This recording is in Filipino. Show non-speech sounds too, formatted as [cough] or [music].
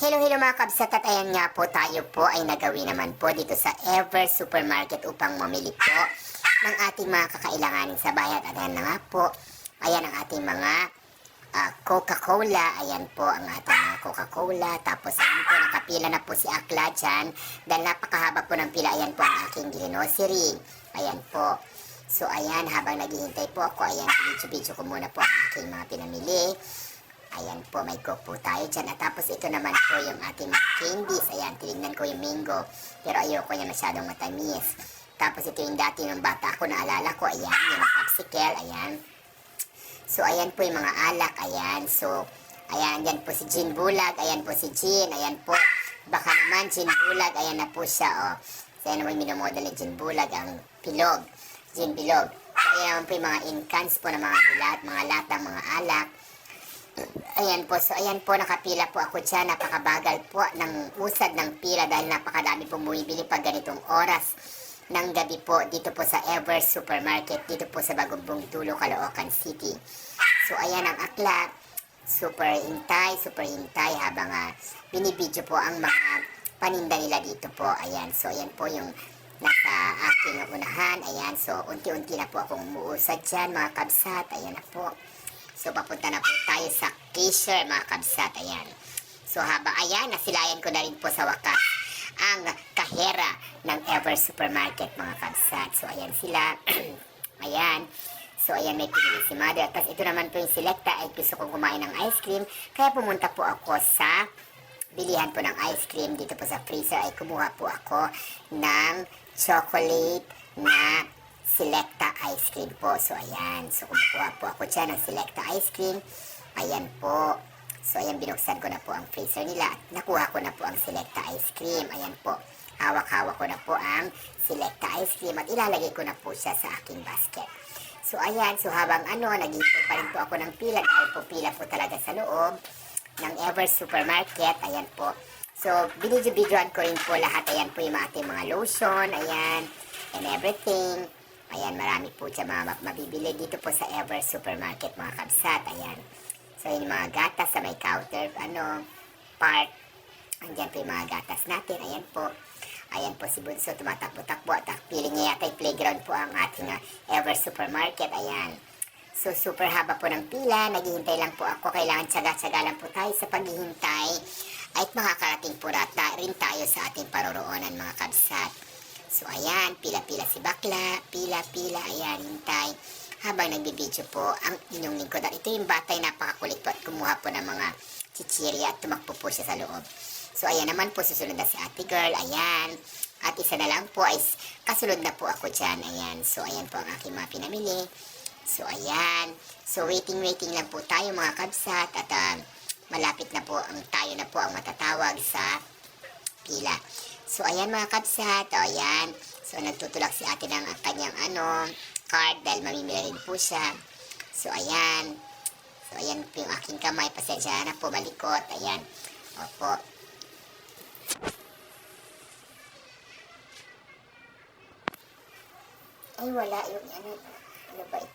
Hello, hello mga kabsat at ayan nga po tayo po ay nagawi naman po dito sa Ever Supermarket upang mamili po ng ating mga kakailanganin sa bayan. At ayan na nga po, ayan ang ating mga ah, Coca-Cola. Ayan po ang ating mga Coca-Cola. Tapos ayan po, nakapila na po si Akla dyan. Dahil napakahaba po ng pila, ayan po ang aking grocery. Ayan po. So ayan, habang naghihintay po ako, ayan, video-video ko muna po ang aking mga pinamili. Ayan po, may go po tayo dyan. At tapos ito naman po yung ating candies. Ayan, tinignan ko yung mango. Pero ayoko niya masyadong matamis. Tapos ito yung dati ng bata ko, naalala ko. Ayan, yung popsicle. Ayan. So, ayan po yung mga alak. Ayan. So, ayan, dyan po si Jean Bulag. Ayan po si Jean. Ayan po. Baka naman, Jean Bulag. Ayan na po siya, oh. So, ayan naman minomodel ni Jean Bulag, ang pilog. Jean Bilog. So, ayan naman po yung mga incans po ng mga bilat, mga latang, mga alak. Ayan po, so ayan po, nakapila po ako dyan. Napakabagal po ng usad ng pila dahil napakadami pong bumibili pag ganitong oras ng gabi po dito po sa Ever Supermarket, dito po sa Bagumbong Tulo, Caloocan City. So ayan ang akla, super hintay, super hintay habang uh, binibidyo po ang mga paninda nila dito po. Ayan, so ayan po yung nasa aking unahan. Ayan, so unti-unti na po akong umuusad dyan mga kabsat. Ayan na po. So, papunta na po tayo sa cashier, mga kabsat. Ayan. So, haba, ayan, nasilayan ko na rin po sa wakas ang kahera ng Ever Supermarket, mga kabsat. So, ayan sila. [clears throat] ayan. So, ayan, may pinili si Mother. Tapos, ito naman po yung selecta ay gusto kong kumain ng ice cream. Kaya pumunta po ako sa bilihan po ng ice cream dito po sa freezer ay kumuha po ako ng chocolate na Selecta ice cream po. So, ayan. So, kumukuha po ako dyan ng Selecta ice cream. Ayan po. So, ayan, binuksan ko na po ang freezer nila. Nakuha ko na po ang Selecta ice cream. Ayan po. Hawak-hawak ko na po ang Selecta ice cream at ilalagay ko na po siya sa aking basket. So, ayan. So, habang ano, nag-ipon pa rin po ako ng pila dahil po pila po talaga sa loob ng Ever Supermarket. Ayan po. So, binidyo-bidyoan ko rin po lahat. Ayan po yung ating mga lotion. Ayan. And everything. Ayan, marami po siya mga mabibili dito po sa Ever Supermarket, mga kabsat. Ayan. So, yun yung mga gatas sa may counter, ano, part. Andyan po yung mga gatas natin. Ayan po. Ayan po si Bunso, tumatakbo-takbo. At feeling niya yata yung playground po ang ating uh, Ever Supermarket. Ayan. So, super haba po ng pila. Naghihintay lang po ako. Kailangan tsaga-tsaga lang po tayo sa paghihintay. At makakarating po rata rin tayo sa ating paroroonan, mga kabsat. So, ayan, pila-pila si Bakla, pila-pila, ayan, hintay. Habang nagbibideo po ang inyong lingkod. At ito yung batay napakakulit po at kumuha po ng mga chichirya at tumakbo po siya sa loob. So, ayan naman po, susunod na si ate girl, ayan. At isa na lang po ay kasunod na po ako dyan, ayan. So, ayan po ang aking mga pinamili. So, ayan. So, waiting-waiting lang po tayo mga kabsat at uh, malapit na po ang tayo na po ang matatawag sa pila. So, ayan mga kabsat. O, ayan. So, nagtutulak si ate ng kanyang ano, card dahil mamimili rin po siya. So, ayan. So, ayan po yung aking kamay. Pasensya na po, malikot. Ayan. Opo. Ay, wala yung ano. Ano ba ito?